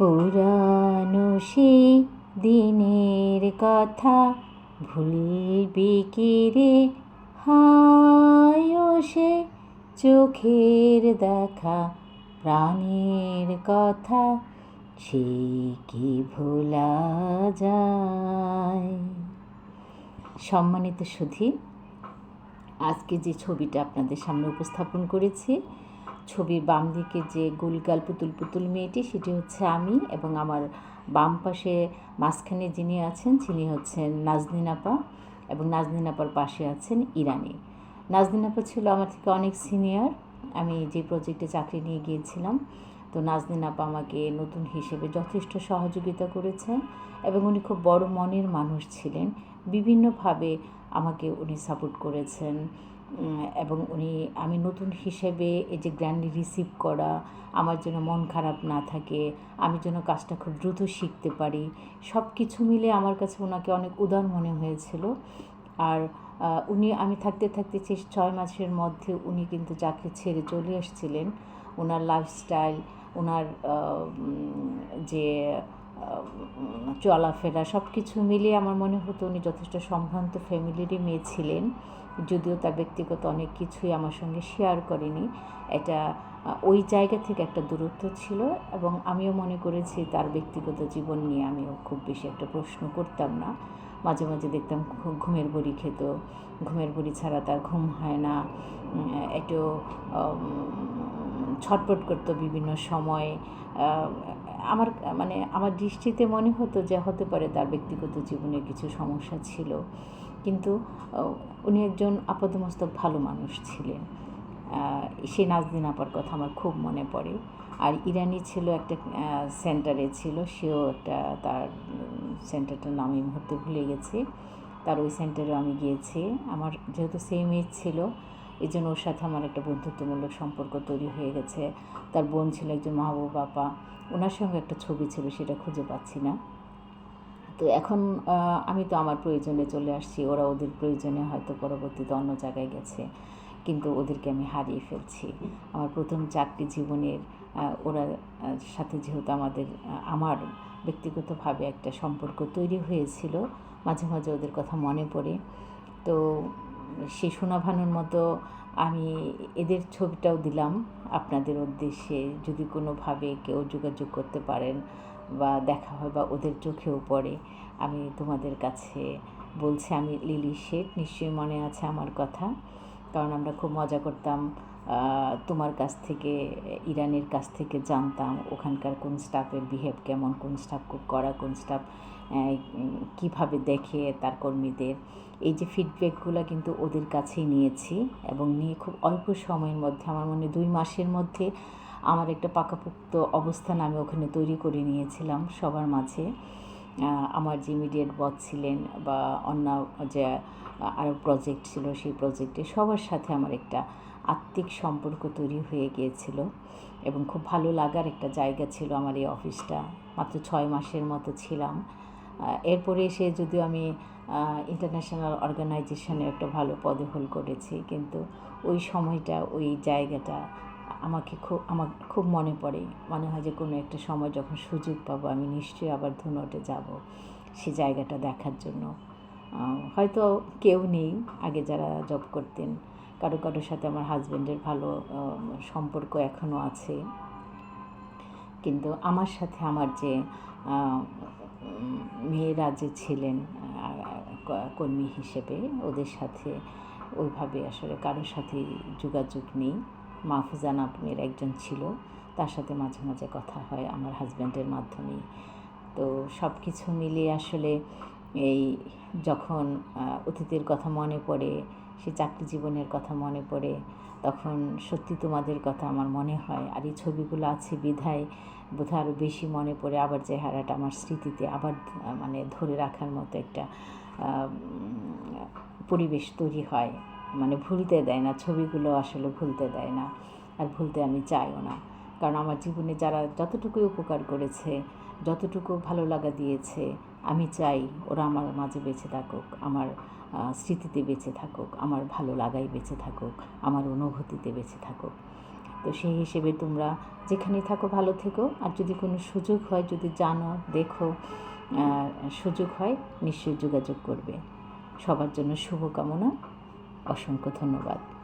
পুরানো সে দিনের কথা ভুলবি কি রে? হায় সে চোখের দেখা প্রাণের কথা সে কি ভোলা যায়? সম্মানিত সুধী, আজকে যে ছবিটা আপনাদের সামনে উপস্থাপন করেছি ছবির বাম দিকে যে গোলগাল পুতুল পুতুল মেয়েটি, সেটি হচ্ছে আমি এবং আমার বাম পাশে মাঝখানে যিনি আছেন, তিনি হচ্ছেন নাজনীন আপা এবং নাজনীন আপার পাশে আছেন ইরানি। নাজনীন আপা ছিল আমার থেকে অনেক সিনিয়র। আমি যে প্রজেক্টে চাকরি নিয়ে গিয়েছিলাম, তো নাজনীন আপা আমাকে নতুন হিসেবে যথেষ্ট সহযোগিতা করেছেন এবং উনি খুব বড় মনের মানুষ ছিলেন। বিভিন্নভাবে আমাকে উনি সাপোর্ট করেছেন। এবং উনি আমি নতুন হিসেবে এই যে গ্র্যান্ডলি রিসিভ করা, আমার যেন মন খারাপ না থাকে, আমি যেন কাজটা খুব দ্রুত শিখতে পারি সব কিছু মিলে আমার কাছে ওনাকে অনেক উদার মনে হয়েছিল। আর উনি, আমি থাকতে থাকতে ছয় মাসের মধ্যে উনি কিন্তু চাকরি ছেড়ে চলে এসেছিলেন। ওনার লাইফস্টাইল ওনার যে চলাফেরা সব কিছু মিলিয়ে আমার মনে হতো উনি যথেষ্ট সম্ভ্রান্ত ফ্যামিলিরই মেয়ে ছিলেন। যদিও তার ব্যক্তিগত অনেক কিছুই আমার সঙ্গে শেয়ার করেনি। এটা ওই জায়গা থেকে একটা দূরত্ব ছিল এবং আমিও মনে করেছি তার ব্যক্তিগত জীবন নিয়ে আমিও খুব বেশি একটা প্রশ্ন করতাম না। মাঝে মাঝে দেখতাম ঘুমের বড়ি খেত, ঘুমের বড়ি ছাড়া তার ঘুম হয় না। একটু ছটপট করতো বিভিন্ন সময়ে। আমার মানে আমার দৃষ্টিতে মনে হতো যে হতে পারে তার ব্যক্তিগত জীবনে কিছু সমস্যা ছিল। কিন্তু উনি একজন আপাদমস্তক ভালো মানুষ ছিলেন। সে নাজদিন আপার কথা আমার খুব মনে পড়ে। আর ইরানি ছিল একটা সেন্টারে ছিল, সেও একটা তার সেন্টারটার নাম এই মুহূর্তে ভুলে গেছি। তার ওই সেন্টারে আমি গিয়েছি। আমার যেহেতু সেম এজ ছিল এই জন্য ওর সাথে আমার একটা বন্ধুত্বমূলক সম্পর্ক তৈরি হয়ে গেছে। তার বোন ছিল একজন মাহবুব বাপা ওনার সঙ্গে একটা ছবি ছিল, সেটা খুঁজে পাচ্ছি না। তো এখন আমি তো আমার প্রয়োজনে চলে আসছি। ওরা ওদের প্রয়োজনে হয়তো পরবর্তীতে অন্য জায়গায় গেছে। কিন্তু ওদেরকে আমি হারিয়ে ফেলছি। আমার প্রথম চাকরি জীবনের ওরা সাথে যেহেতু আমাদের আমার ব্যক্তিগতভাবে একটা সম্পর্ক তৈরি হয়েছিল, মাঝে মাঝে ওদের কথা মনে পড়ে। তো সেই সোনাভানুর মতো আমি এদের ছবিটাও দিলাম আপনাদের উদ্দেশ্যে। যদি কোনোভাবে কেউ যোগাযোগ করতে পারেন বা দেখা হয় বা ওদের চোখেও পড়ে, আমি তোমাদের কাছে বলছি, আমি লিলি শেখ নিশ্চয়ই মনে আছে আমার কথা। কারণ আমরা খুব মজা করতাম তোমার কাছ থেকে, ইরানের কাছ থেকে জানতাম ওখানকার কোন স্টাফের বিহেভ কেমন, কোন স্টাফ খুব করা কোন স্টাফ কীভাবে দেখে তার কর্মীদের। এই যে ফিডব্যাকগুলো কিন্তু ওদের কাছেই নিয়েছি এবং নিয়ে খুব অল্প সময়ের মধ্যে, আমার মনে দুই মাসের মধ্যে আমার একটা পাকাপোক্ত অবস্থান আমি ওখানে তৈরি করে নিয়েছিলাম সবার মাঝে। আমার যে ইমিডিয়েট বস ছিলেন বা অন্য যে আরও প্রজেক্ট ছিল সেই প্রজেক্টে সবার সাথে আমার একটা আত্মিক সম্পর্ক তৈরি হয়ে গিয়েছিল এবং খুব ভালো লাগার একটা জায়গা ছিল আমার এই অফিসটা। মাত্র ছয় মাসের মতো ছিলাম। এরপরে এসে যদিও আমি ইন্টারন্যাশনাল অর্গানাইজেশনে একটা ভালো পদে হোল করেছি, কিন্তু ওই সময়টা, ওই জায়গাটা আমাকে খুব, আমার খুব মনে পড়ে। মনে হয় যে কোনো একটা সময় যখন সুযোগ পাবো, আমি নিশ্চয়ই আবার ধুনটে যাব সে জায়গাটা দেখার জন্য। হয়তো কেউ নেই আগে যারা জব করতেন। কারও কারোর সাথে আমার হাজব্যান্ডের ভালো সম্পর্ক এখনও আছে। কিন্তু আমার সাথে আমার যে মেয়েরা যে ছিলেন কর্মী হিসেবে ওদের সাথে ওইভাবে আসলে কারোর সাথে যোগাযোগ নেই। মাহফুজা নামের একজন ছিল। তার সাথে মাঝে মাঝে কথা হয় আমার হাজব্যান্ডের মাধ্যমেই তো সব কিছু মিলিয়ে আসলে এই যখন অতীতের কথা মনে পড়ে, সে চাকরি জীবনের কথা মনে পড়ে, তখন সত্যি তোমাদের কথা আমার মনে হয়। আর এই ছবিগুলো আছে বিধায়, বোধহয় আরও বেশি মনে পড়ে আবার চেহারাটা আমার স্মৃতিতে আবার মানে ধরে রাখার মতো একটা পরিবেশ তৈরি হয়। মানে ভুলতে দেয় না, ছবিগুলো আসলে ভুলতে দেয় না আর ভুলতে আমি চাইও না। কারণ আমার জীবনে যারা যতটুকুই উপকার করেছে, যতটুকু ভালো লাগা দিয়েছে, আমি চাই ওরা আমার মাঝে বেঁচে থাকুক, আমার স্মৃতিতে বেঁচে থাকুক, আমার ভালো লাগাই বেঁচে থাকুক, আমার অনুভূতিতে বেঁচে থাকুক। তো সেই হিসেবে তোমরা যেখানেই থাকো ভালো থেকো আর যদি কোনো সুযোগ হয়, যদি জানো, দেখো সুযোগ হয়, নিশ্চয়ই যোগাযোগ করবে। সবার জন্য শুভকামনা। অসংখ্য ধন্যবাদ।